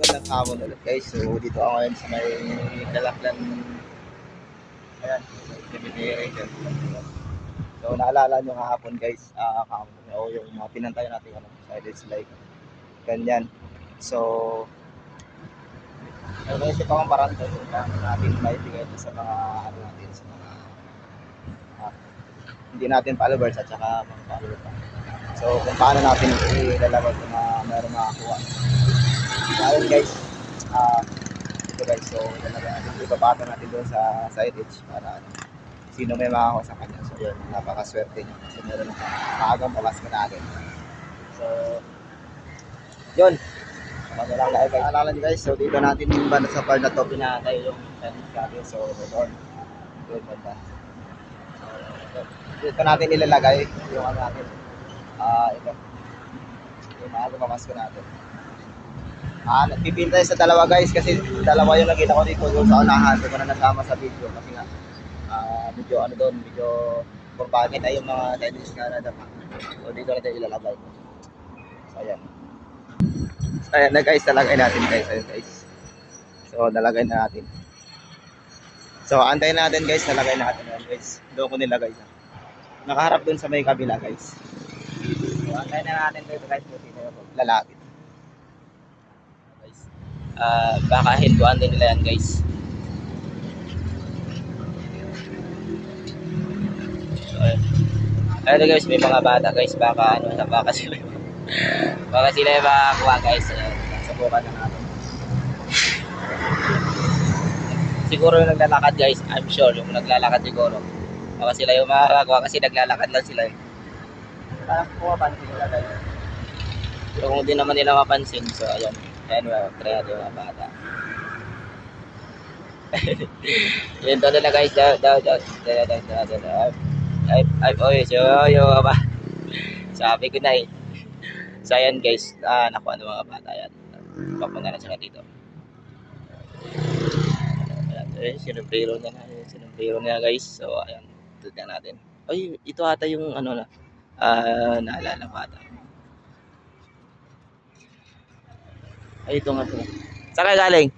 magandang hapon ulit guys. So dito ako ngayon sa may Kalaklan. Ayan, cemetery. So naalala nyo kahapon guys, ah kahapon o yung mga pinantay natin ano, silence like ganyan. So ay naisip akong parang to na natin maibigay ito sa mga ano natin sa mga ah, hindi natin followers at saka mga followers pa. So kung paano natin ilalabas uh, meron makakuha. So, ayun guys, ah ito guys, so ibabata natin doon sa side edge para ano, sino may makakuha sa kanya. So yun, napakaswerte niya kasi meron na maagang palas na agad. So, yun. Ano lang tayo guys. Alala niyo guys, so dito natin yung banda sa part na to, pinatay yung tennis cabin. So, doon. Doon banda. So, dito natin ilalagay yung ano natin. Ah, ito. Yung maaga pamasko natin. Ah, nagpipintay sa dalawa guys kasi dalawa yung nakita ko dito doon sa unahan. Hindi ko na nasama sa video kasi nga ah medyo ano doon, medyo pagpangit ay yung mga tennis na nadapa. So dito natin ilalagay. So ayan. So, ayan na guys, nalagay natin guys. Ayan guys. So nalagay na natin. So antayin natin guys, nalagay natin ayan guys. Doon ko nilagay sa. Nakaharap doon sa may kabila guys. So antayin na natin dito guys, buti na lalapit. Ah, baka hinduan din nila yan guys. So, ayun. Guys, may mga bata guys, baka ano, baka sila baka sila yung makakuha guys. Ayun, subukan na natin. Siguro yung naglalakad guys, I'm sure yung naglalakad siguro. Baka sila yung makakakuha kasi naglalakad lang sila eh. Parang pumapansin nila guys. Pero kung di naman nila mapansin, so ayun. Ayan, natin yung mga bata. Yun, doon na guys. Daw, daw. Daw, daw, daw, daw, daw. Ay, ay, oy, so, yo, ba. Sabi ko na eh. So, ayan guys. Ah, nakuha ng mga bata yan. Papunta na sila dito. Ayan, eh, sinumbrero niya na. Sinumbrero niya guys. So, ayan. Tutan natin. Ay, ito ata yung ano na. Ah, naalala ko Ay, ito nga ito. Saan kayo galing?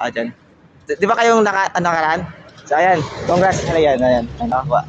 Ah, dyan. Di, ba kayong naka, ano, nakaraan? So, ayan. Congrats. Ayan, ayan. Nakakuha.